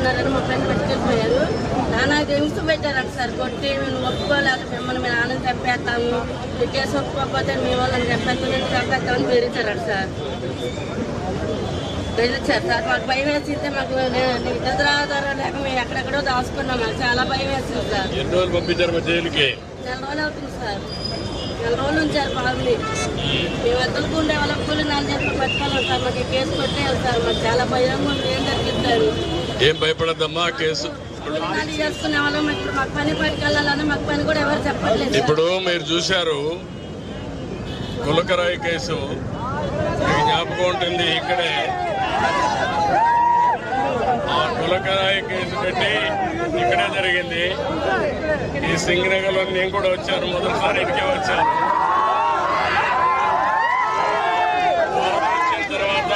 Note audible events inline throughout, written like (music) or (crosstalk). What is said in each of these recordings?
చేసుకున్నారని మా ఫ్రెండ్ పెట్టుకెళ్ళిపోయారు నానాకి హింస పెట్టారంట సార్. కొట్టి మేము ఒప్పుకోలేక మిమ్మల్ని మీ నాన్నని చంపేస్తాము ఈ కేసు ఒప్పుకోకపోతే మీ వాళ్ళని చంపేస్తాం నేను చంపేస్తామని బెదిరించారంట సార్. బెదిరించారు సార్. మాకు భయం వేసింది. మాకు నిద్రాధారం లేక మేము ఎక్కడెక్కడో దాచుకున్నాం. మాకు చాలా భయం వేసింది సార్. ఎన్ని రోజులు పంపించారు మా జైలుకి? నెల రోజులు అవుతుంది సార్. నెల రోజులు ఉంచారు బాబుని మేము వద్దలకు ఉండే వాళ్ళ కూలి నాలుగు చేతులు పట్టుకోవాలి సార్ మాకు ఈ కేసు కొట్టేయాలి సార్. మాకు చాలా భయంగా ఉంది. ఏం జరిగిద్దారు ఏం భయపడద్దమ్మా కేసు. ఇప్పుడు మీరు చూశారు కులకరాయి కేసు. మీకు జ్ఞాపకం ఉంటుంది ఇక్కడే. ఆ కులకరాయి కేసు పెట్టి ఇక్కడే జరిగింది. ఈ సింగనగర్లో నేను కూడా వచ్చాను మొదటిసారి ఇటుకే వచ్చాను వరద వచ్చిన తర్వాత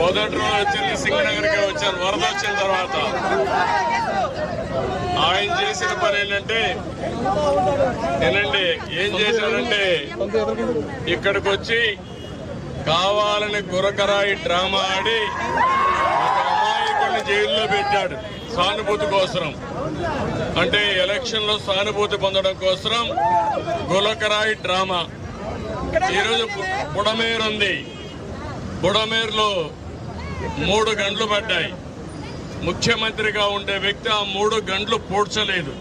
మొదటి రోజు వచ్చింది సింగనగర్కే వచ్చాను వరద వచ్చిన తర్వాత. ఆయన చేసిన పని ఏంటంటే వినండి ఏం చేశారంటే ఇక్కడికి వచ్చి కావాలని గురకరాయి డ్రామా ఆడి ఒక అమాయకుడిని జైల్లో పెట్టాడు సానుభూతి కోసం అంటే ఎలక్షన్లో సానుభూతి పొందడం కోసం గులకరాయి డ్రామా. ఈరోజు బు- బుడమేరు ఉంది బుడమేరులో మూడు గంటలు పడ్డాయి. ముఖ్యమంత్రిగా ఉండే వ్యక్తి ఆ మూడు గంటలు పూడ్చలేదు.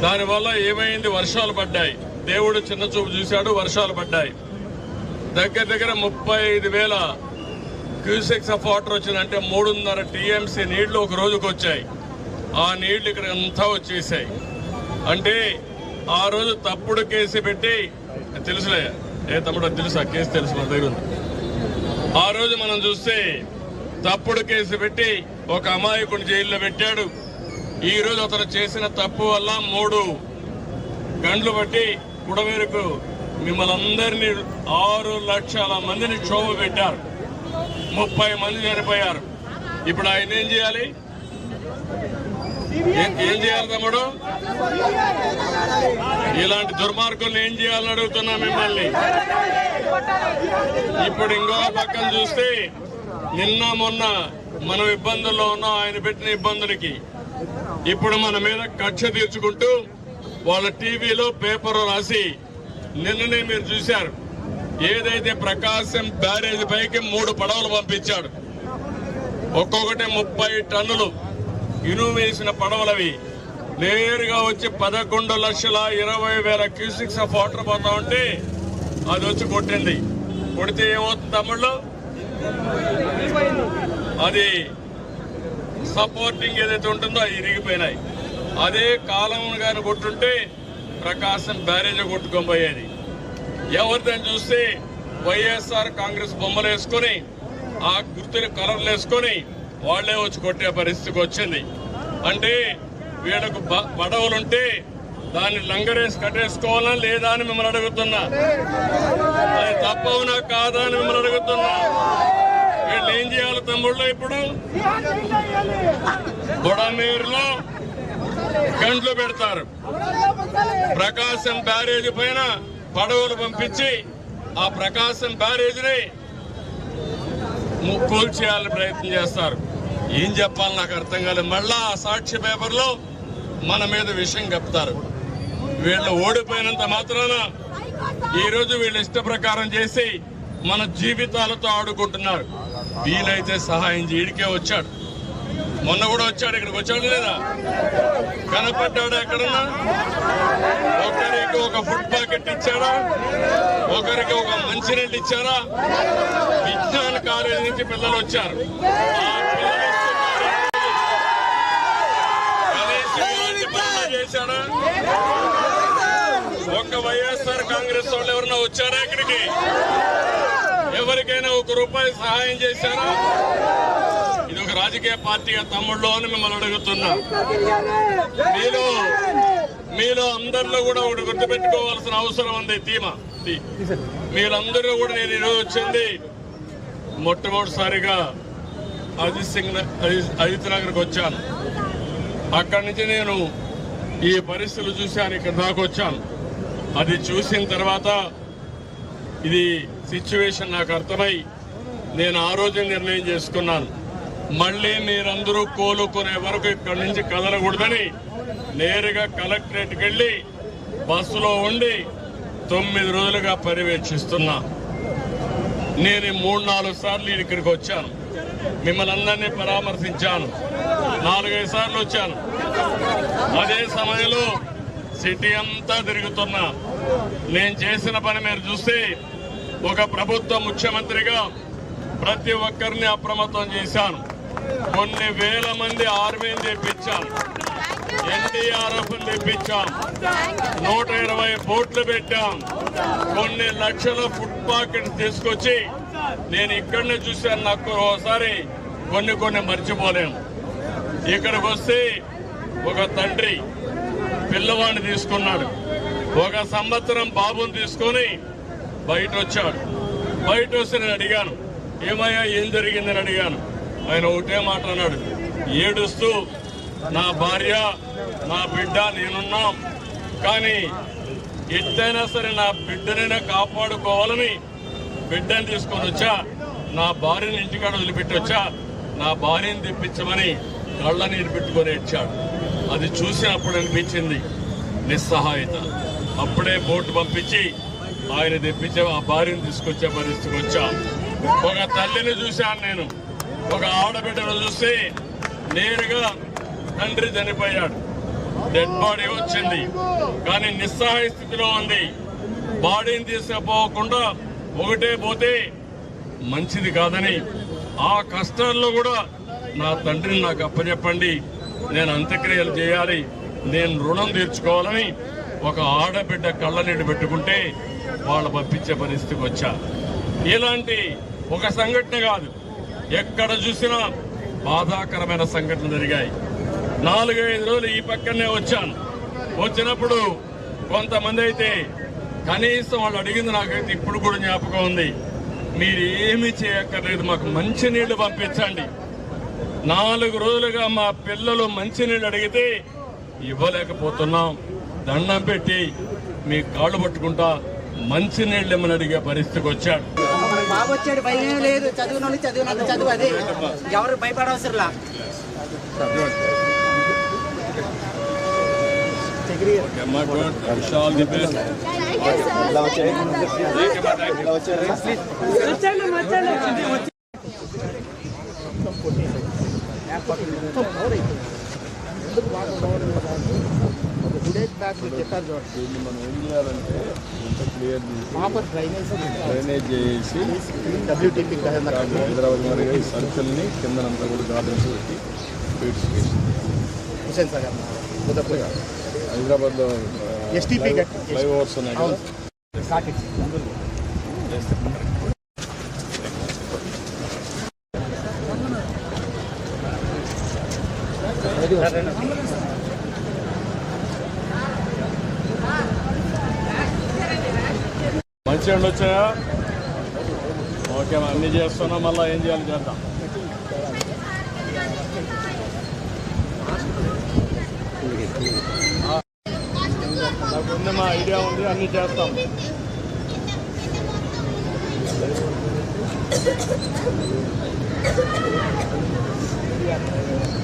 దానివల్ల ఏమైంది? వర్షాలు పడ్డాయి. దేవుడు చిన్న చూపు చూశాడు వర్షాలు పడ్డాయి. దగ్గర దగ్గర ముప్పై ఐదు వేల క్యూసెక్స్ ఆఫ్ వాటర్ వచ్చిందంటే మూడున్నర టీఎంసీ నీళ్ళు ఒక రోజుకు వచ్చాయి ఆ నీళ్ళు ఇక్కడ అంతా వచ్చేసాయి. అంటే ఆ రోజు తప్పుడు కేసు పెట్టి తెలుసులే ఏ తమ్ముడు తెలుసు ఆ కేసు తెలుసు మన దగ్గర ఉంది. ఆ రోజు మనం చూస్తే తప్పుడు కేసు పెట్టి ఒక అమాయకుని జైల్లో పెట్టాడు. ఈ రోజు అతను చేసిన తప్పు వల్ల మూడు గండ్లు బట్టి కుడవేరుకు మిమ్మల్ని అందరినీ ఆరు లక్షల మందిని క్షోభ పెట్టారు. ముప్పై మంది చనిపోయారు. ఇప్పుడు ఆయన ఏం చేయాలి? ఏం- ఏం చేయాలి తమ్ముడు? ఇలాంటి దుర్మార్గుల్ని ఏం చేయాలని అడుగుతున్నా మిమ్మల్ని? ఇప్పుడు ఇంకో పక్కన చూస్తే నిన్న మొన్న మనం ఇబ్బందుల్లో ఉన్నాం ఆయన పెట్టిన ఇబ్బందులకి. ఇప్పుడు మన మీద కక్ష తీర్చుకుంటూ వాళ్ళ టీవీలో పేపర్ రాసి నిన్ననే మీరు చూశారు. ఏదైతే ప్రకాశం బ్యారేజ్ పైకి మూడు పడవలు పంపించాడు. ఒక్కొక్కటి ముప్పై టన్నులు. ఇనుము వేసిన పడవలవి. నేరుగా వచ్చి పదకొండు లక్షల ఇరవై వేల క్యూసిక్స్ ఆఫ్ వాటర్ పోతా ఉంటే అది వచ్చి కొట్టింది. కొడితే ఏమవుతుంది తమ్ముళ్ళు? అది సపోర్టింగ్ ఏదైతే ఉంటుందో అది ఇరిగిపోయినాయి. అదే కాలం కానీ కొట్టుంటే ప్రకాశం బ్యారేజ్ కొట్టుకొని పోయేది. ఎవరిదని చూస్తే వైఎస్ఆర్ కాంగ్రెస్ బొమ్మలు వేసుకొని ఆ గుర్తుని కలర్లు వేసుకొని వాళ్ళే వచ్చి కొట్టే పరిస్థితికి వచ్చింది. అంటే వీళ్ళకు పడవలుంటే దాన్ని లంగరేసి కట్టేసుకోవాలా లేదా అని మిమ్మల్ని అడుగుతున్నా. అది తప్పవునా కాదా అని మిమ్మల్ని అడుగుతున్నా. వీళ్ళు ఏం చేయాలి తమ్ముళ్ళు ఇప్పుడు? బుడమేరులో గండ్లు పెడతారు. ప్రకాశం బ్యారేజ్ పైన పడవలు పంపించి ఆ ప్రకాశం బ్యారేజ్ని ము- కూల్చేయాలని ప్రయత్నం చేస్తారు. ఏం చెప్పాలి నాకు అర్థం కాలేదు. మళ్ళా ఆ సాక్షి పేపర్లో మన మీద విషయం కప్తారు. వీళ్ళు ఓడిపోయినంత మాత్రాన ఈరోజు వీళ్ళు ఇష్ట ప్రకారం చేసి మన జీవితాలతో ఆడుకుంటున్నారు. వీలైతే సహాయం చేయడికే వచ్చాడు. మొన్న కూడా వచ్చాడు. ఇక్కడికి వచ్చాడు లేదా? కనపడ్డాడు ఎక్కడన్నా? ఒకరికి ఒక ఫుడ్ ప్యాకెట్ ఇచ్చారా? ఒకరికి ఒక మంచినీళ్ళు ఇచ్చారా? విజ్ఞాన కాలేజీ నుంచి పిల్లలు వచ్చారు ఆ పిల్లలు కనీసం ఇలాంటి పనులు చేశాడా. ఒక్క వైఎస్ఆర్ కాంగ్రెస్ వాళ్ళు ఎవరన్నా వచ్చారా ఇక్కడికి? ఎవరికైనా ఒక రూపాయి సహాయం చేశారా? ఇది ఒక రాజకీయ పార్టీగా తమ్ముళ్ళు అని మిమ్మల్ని అడుగుతున్నా. మీలో మీలో అందరిలో కూడా ఒకటి గుర్తుపెట్టుకోవాల్సిన అవసరం ఉంది. తీమ మీరందరూ కూడా నేను ఈరోజు వచ్చింది మొట్టమొదటిసారిగా అజిత్ సింగ్ అజిత్ అజిత్ నగర్కి వచ్చాను. అక్కడి నుంచి నేను ఈ పరిస్థితులు చూశాను ఇక్కడ దాకా వచ్చాను. అది చూసిన తర్వాత ఇది సిచ్యువేషన్ నాకు అర్థమై నేను ఆ రోజు నిర్ణయం చేసుకున్నాను. మళ్ళీ మీరందరూ కోలుకునే వరకు ఇక్కడి నుంచి కదలకూడదని నేరుగా కలెక్టరేట్కి వెళ్ళి బస్సులో ఉండి తొమ్మిది రోజులుగా పర్యవేక్షిస్తున్నా. నేను మూడు నాలుగు సార్లు ఇక్కడికి వచ్చాను. మిమ్మల్ని అందరినీ పరామర్శించాను. నాలుగైదు సార్లు వచ్చాను. అదే సమయంలో సిటీ అంతా తిరుగుతున్నా. నేను చేసిన పని మీరు చూస్తే ఒక ప్రభుత్వ ముఖ్యమంత్రిగా ప్రతి ఒక్కరిని అప్రమత్తం చేశాను. కొన్ని వేల మంది ఆర్మీని తెప్పించాను. ఎన్డీఆర్ఎఫ్ తెప్పించాం నూట ఇరవై బోట్లు పెట్టాం కొన్ని లక్షల ఫుడ్ పాకెట్ తీసుకొచ్చి నేను ఇక్కడనే చూశాను నాకు ఒకసారి కొన్ని కొన్ని మర్చిపోలేము. ఇక్కడికి వస్తే ఒక తండ్రి పిల్లవాడిని తీసుకున్నాడు. ఒక సంవత్సరం బాబుని తీసుకొని బయట వచ్చాడు బయట వస్తే నేను అడిగాను ఏమయ్యా ఏం జరిగిందని అడిగాను. ఆయన ఒకటే మాట అన్నాడు ఏడుస్తూ నా భార్య నా బిడ్డ నేనున్నాం. కానీ ఎట్టయినా సరే నా బిడ్డనైనా కాపాడుకోవాలని బిడ్డని తీసుకొని వచ్చా? నా భార్యని ఇంటికాడ వదిలిపెట్టి వచ్చా? నా భార్యని తెప్పించమని కళ్ళ నీరు పెట్టుకొని ఇచ్చాడు అది చూసినప్పుడు అనిపించింది నిస్సహాయత. అప్పుడే బోటు పంపించి ఆయన తెప్పించే ఆ భార్యను తీసుకొచ్చే పరిస్థితికి వచ్చా. ఒక తల్లిని చూశాను నేను. ఒక ఆడబిడ్డను చూస్తే నేరుగా తండ్రి చనిపోయాడు. డెడ్ బాడీ వచ్చింది. కానీ నిస్సహాయ స్థితిలో ఉంది. బాడీని తీసుకుపోకుండా ఒకటే పోతే మంచిది కాదని ఆ కష్టాల్లో కూడా నా తండ్రిని నాకు అప్పచెప్పండి నేను అంత్యక్రియలు చేయాలి. నేను రుణం తీర్చుకోవాలని ఒక ఆడబిడ్డ కళ్ళనీడు పెట్టుకుంటే వాళ్ళు పంపించే పరిస్థితికి వచ్చా. ఇలాంటి ఒక సంఘటన కాదు. ఎక్కడ చూసినా బాధాకరమైన సంఘటనలు జరిగాయి. నాలుగైదు రోజులు ఈ పక్కనే వచ్చాను. వచ్చినప్పుడు కొంతమంది అయితే కనీసం వాళ్ళు అడిగింది నాకైతే ఇప్పుడు కూడా జ్ఞాపకం ఉంది. మీరు ఏమీ చేయక్కర్లేదు మాకు మంచి నీళ్ళు పంపించండి. నాలుగు రోజులుగా మా పిల్లలు మంచినీళ్ళు అడిగితే ఇవ్వలేకపోతున్నాం. దండం పెట్టి మీ కాళ్ళు పట్టుకుంటా మంచినీళ్ళు ఇమ్మని అడిగే పరిస్థితికి వచ్చాడు. బాబు వచ్చాడు భయం లేదు. చదువునోళ్ళు చదివినంత చదువు అదే. ఎవరు భయపడవసరంలా? డ్రైనేజ్ డ్రైనేజ్ చేసి డబ్ల్యూటీపీ హైదరాబాద్ మరి ఈ సర్కిల్ని కిందనంతా కూడా గార్డెన్స్ పెట్టి ఫీడ్స్ చేసి హుసేన్ సాగర్ ముదప్పగా హైదరాబాద్లో STP కట్టి- ఫ్లైఓవర్స్ ఉన్నాయి కదా. మంచి వాళ్ళు వచ్చాయా? ఓకే అన్ని చేస్తున్నాం మళ్ళీ ఏం చేయాలి చేద్దాం. నాకు ఉంది మా ఐడియా ఉంది అన్ని చేస్తాం. (coughs)